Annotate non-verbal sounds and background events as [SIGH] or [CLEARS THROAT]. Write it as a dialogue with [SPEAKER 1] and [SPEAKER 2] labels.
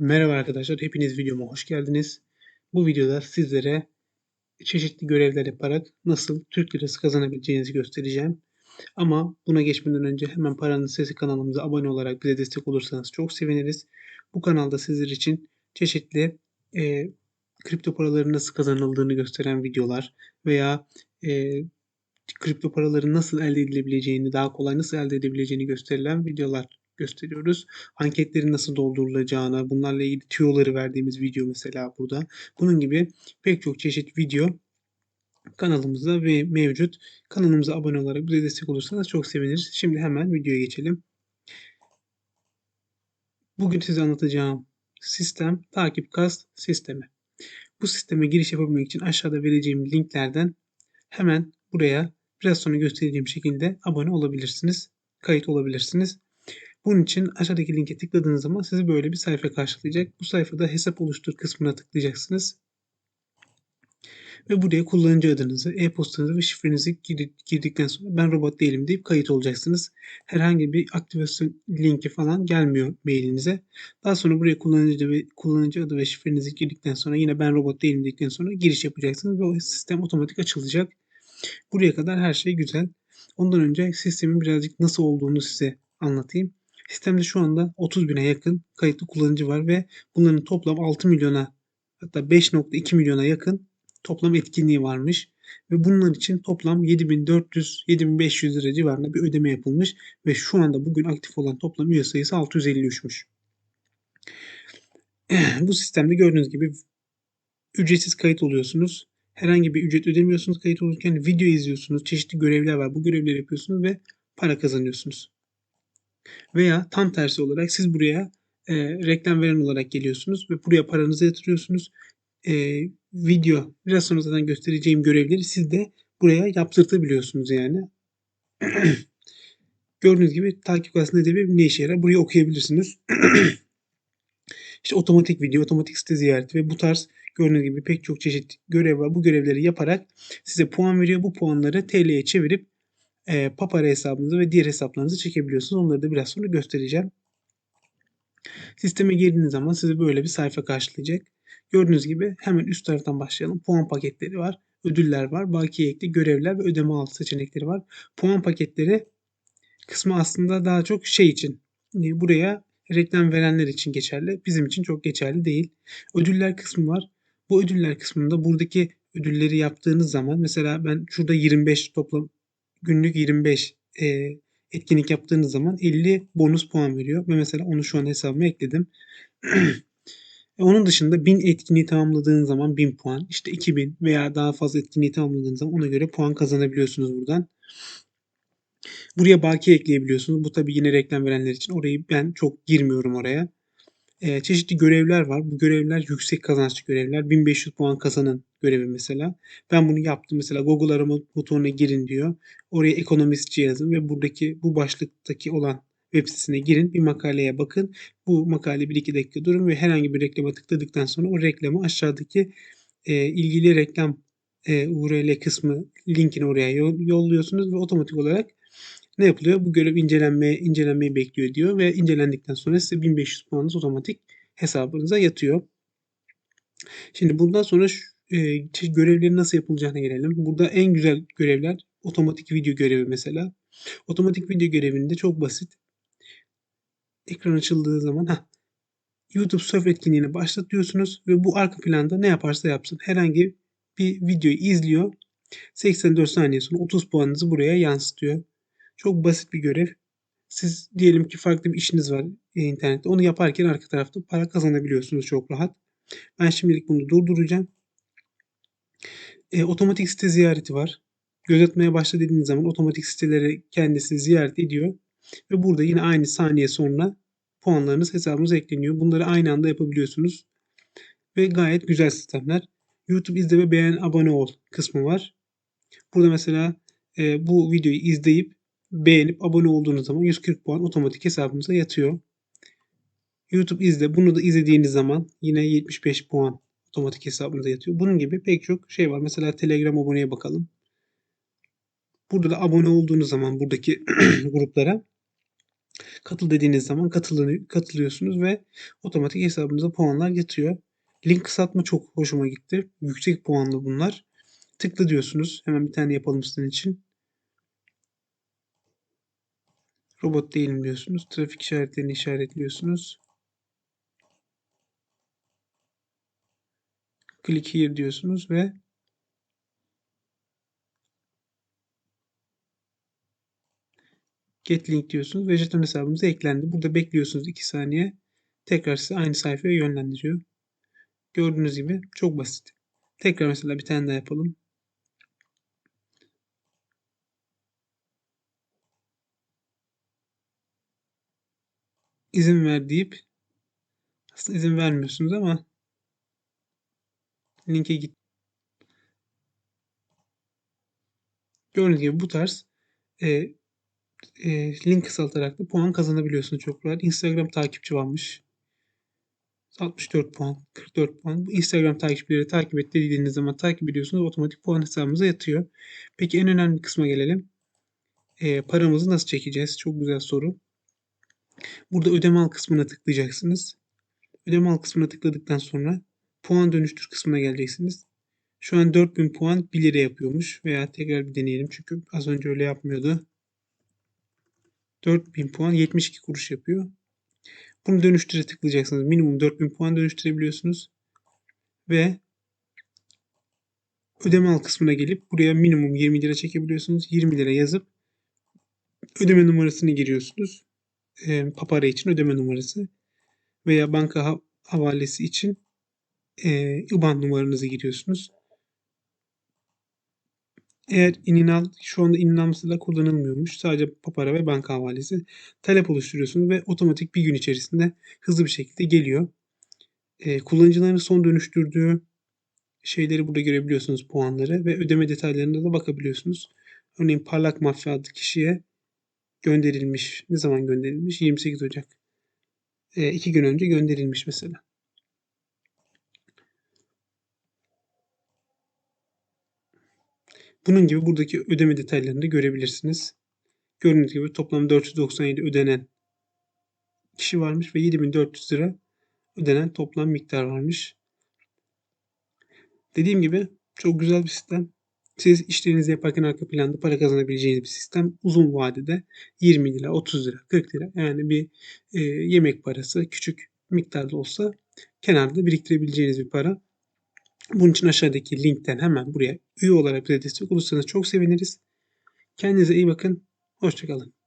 [SPEAKER 1] Merhaba arkadaşlar, hepiniz videoma hoş geldiniz. Bu videoda sizlere çeşitli görevler yaparak nasıl Türk Lirası kazanabileceğinizi göstereceğim. Ama buna geçmeden önce hemen Paranın Sesi kanalımıza abone olarak bize destek olursanız çok seviniriz. Bu kanalda sizler için çeşitli e, kripto paraların nasıl kazanıldığını gösteren videolar veya e, kripto paraların nasıl elde edilebileceğini, daha kolay nasıl elde edebileceğini gösterilen videolar gösteriyoruz. Anketlerin nasıl doldurulacağını, bunlarla ilgili tüyoları verdiğimiz video mesela burada. Bunun gibi pek çok çeşit video kanalımızda ve mevcut. Kanalımıza abone olarak bize destek olursanız çok seviniriz. Şimdi hemen videoya geçelim. Bugün size anlatacağım sistem takip kast sistemi. Bu sisteme giriş yapabilmek için aşağıda vereceğim linklerden hemen buraya biraz sonra göstereceğim şekilde abone olabilirsiniz. Kayıt olabilirsiniz. Bunun için aşağıdaki linke tıkladığınız zaman sizi böyle bir sayfa karşılayacak. Bu sayfada hesap oluştur kısmına tıklayacaksınız. Ve buraya kullanıcı adınızı, e-postanızı ve şifrenizi girdikten sonra ben robot değilim deyip kayıt olacaksınız. Herhangi bir aktivasyon linki falan gelmiyor mailinize. Daha sonra buraya kullanıcı ve kullanıcı adı ve şifrenizi girdikten sonra yine ben robot değilim dedikten sonra giriş yapacaksınız ve o sistem otomatik açılacak. Buraya kadar her şey güzel. Ondan önce sistemin birazcık nasıl olduğunu size anlatayım. Sistemde şu anda 30 bine yakın kayıtlı kullanıcı var ve bunların toplam 6 milyona hatta 5.2 milyona yakın toplam etkinliği varmış. Ve bunlar için toplam 7400-7500 lira civarında bir ödeme yapılmış. Ve şu anda bugün aktif olan toplam üye sayısı 653'müş. [CLEARS THROAT] Bu sistemde gördüğünüz gibi ücretsiz kayıt oluyorsunuz. Herhangi bir ücret ödemiyorsunuz kayıt olurken video izliyorsunuz. Çeşitli görevler var. Bu görevleri yapıyorsunuz ve para kazanıyorsunuz. Veya tam tersi olarak siz buraya e, reklam veren olarak geliyorsunuz ve buraya paranızı yatırıyorsunuz. E, video biraz sonra zaten göstereceğim görevleri siz de buraya yaptırtabiliyorsunuz yani. [CLEARS THROAT] Gördüğünüz gibi takip aslında edebi ne işe yarar? Burayı okuyabilirsiniz. [CLEARS THROAT] İşte otomatik video, otomatik site ziyareti ve bu tarz gördüğünüz gibi pek çok çeşit görev var. Bu görevleri yaparak size puan veriyor. Bu puanları TL'ye çevirip e, Papara hesabınızı ve diğer hesaplarınızı çekebiliyorsunuz. Onları da biraz sonra göstereceğim. Sisteme girdiğiniz zaman sizi böyle bir sayfa karşılayacak. Gördüğünüz gibi hemen üst taraftan başlayalım. Puan paketleri var, ödüller var, bakiye ekli, görevler ve ödeme altı seçenekleri var. Puan paketleri kısmı aslında daha çok şey için. E, buraya reklam verenler için geçerli. Bizim için çok geçerli değil. Ödüller kısmı var. Bu ödüller kısmında buradaki ödülleri yaptığınız zaman mesela ben şurada 25 toplam günlük 25 e, etkinlik yaptığınız zaman 50 bonus puan veriyor. Ve mesela onu şu an hesabıma ekledim. [CLEARS THROAT] Onun dışında 1000 etkinliği tamamladığınız zaman 1000 puan, işte 2000 veya daha fazla etkinliği tamamladığınız zaman ona göre puan kazanabiliyorsunuz buradan. Buraya bakiye ekleyebiliyorsunuz. Bu tabii yine reklam verenler için. Orayı ben çok girmiyorum oraya. Ee, çeşitli görevler var. Bu görevler yüksek kazançlı görevler. 1500 puan kazanın görevi mesela. Ben bunu yaptım. Mesela Google arama motoruna girin diyor. Oraya ekonomist yazın ve buradaki bu başlıktaki olan web sitesine girin. Bir makaleye bakın. Bu makale 1-2 dakika durun ve herhangi bir reklama tıkladıktan sonra o reklamı aşağıdaki e, ilgili reklam e, URL kısmı linkini oraya yolluyorsunuz ve otomatik olarak ne yapılıyor? Bu görev incelenme, incelenmeyi bekliyor diyor ve incelendikten sonra size 1500 puanınız otomatik hesabınıza yatıyor. Şimdi bundan sonra e, görevlerin nasıl yapılacağına gelelim. Burada en güzel görevler otomatik video görevi mesela. Otomatik video görevinde çok basit. Ekran açıldığı zaman heh, YouTube Surf etkinliğini başlatıyorsunuz ve bu arka planda ne yaparsa yapsın herhangi bir videoyu izliyor. 84 saniye sonra 30 puanınızı buraya yansıtıyor. Çok basit bir görev. Siz diyelim ki farklı bir işiniz var e, internette. Onu yaparken arka tarafta para kazanabiliyorsunuz çok rahat. Ben şimdilik bunu durduracağım. E, otomatik site ziyareti var. Göz atmaya başla dediğiniz zaman otomatik siteleri kendisi ziyaret ediyor. Ve burada yine aynı saniye sonra puanlarınız hesabınıza ekleniyor. Bunları aynı anda yapabiliyorsunuz. Ve gayet güzel sistemler. YouTube izle ve beğen abone ol kısmı var. Burada mesela e, bu videoyu izleyip beğenip abone olduğunuz zaman 140 puan otomatik hesabımıza yatıyor. YouTube izle. Bunu da izlediğiniz zaman yine 75 puan otomatik hesabınıza yatıyor. Bunun gibi pek çok şey var. Mesela Telegram aboneye bakalım. Burada da abone olduğunuz zaman buradaki [CLEARS THROAT] gruplara Katıl dediğiniz zaman katılıyorsunuz ve otomatik hesabınıza puanlar yatıyor. Link kısaltma çok hoşuma gitti. Yüksek puanlı bunlar. Tıkla diyorsunuz. Hemen bir tane yapalım sizin için. Robot değilim diyorsunuz. Trafik işaretlerini işaretliyorsunuz. Click here diyorsunuz ve Get link diyorsunuz ve jeton hesabımıza eklendi. Burada bekliyorsunuz 2 saniye. Tekrar size aynı sayfaya yönlendiriyor. Gördüğünüz gibi çok basit. Tekrar mesela bir tane daha yapalım. İzin ver deyip aslında izin vermiyorsunuz ama linke git. Gördüğünüz gibi bu tarz e, e, link kısaltarak da puan kazanabiliyorsunuz çok rahat. Instagram takipçi varmış. 64 puan, 44 puan. Bu Instagram takipçileri takip et dediğiniz zaman takip ediyorsunuz. Otomatik puan hesabımıza yatıyor. Peki en önemli kısma gelelim. E, paramızı nasıl çekeceğiz? Çok güzel soru. Burada ödeme al kısmına tıklayacaksınız. Ödeme al kısmına tıkladıktan sonra puan dönüştür kısmına geleceksiniz. Şu an 4000 puan 1 lira yapıyormuş. Veya tekrar bir deneyelim çünkü az önce öyle yapmıyordu. 4000 puan 72 kuruş yapıyor. Bunu dönüştüre tıklayacaksınız. Minimum 4000 puan dönüştürebiliyorsunuz. Ve ödeme al kısmına gelip buraya minimum 20 lira çekebiliyorsunuz. 20 lira yazıp ödeme numarasını giriyorsunuz. E, Papara için ödeme numarası veya banka ha- havalesi için e, IBAN numaranızı giriyorsunuz. Eğer ininal şu anda ininal mesela kullanılmıyormuş. Sadece papara ve banka havalesi. Talep oluşturuyorsunuz ve otomatik bir gün içerisinde hızlı bir şekilde geliyor. E, kullanıcıların son dönüştürdüğü şeyleri burada görebiliyorsunuz puanları ve ödeme detaylarına da bakabiliyorsunuz. Örneğin Parlak Mafya adlı kişiye gönderilmiş. Ne zaman gönderilmiş? 28 Ocak. E, iki gün önce gönderilmiş mesela. Bunun gibi buradaki ödeme detaylarını da görebilirsiniz. Gördüğünüz gibi toplam 497 ödenen kişi varmış ve 7400 lira ödenen toplam miktar varmış. Dediğim gibi çok güzel bir sistem. Siz işlerinizi yaparken arka planda para kazanabileceğiniz bir sistem. Uzun vadede 20 lira, 30 lira, 40 lira yani bir e, yemek parası küçük miktarda olsa kenarda biriktirebileceğiniz bir para. Bunun için aşağıdaki linkten hemen buraya üye olarak bize destek olursanız çok seviniriz. Kendinize iyi bakın. Hoşçakalın.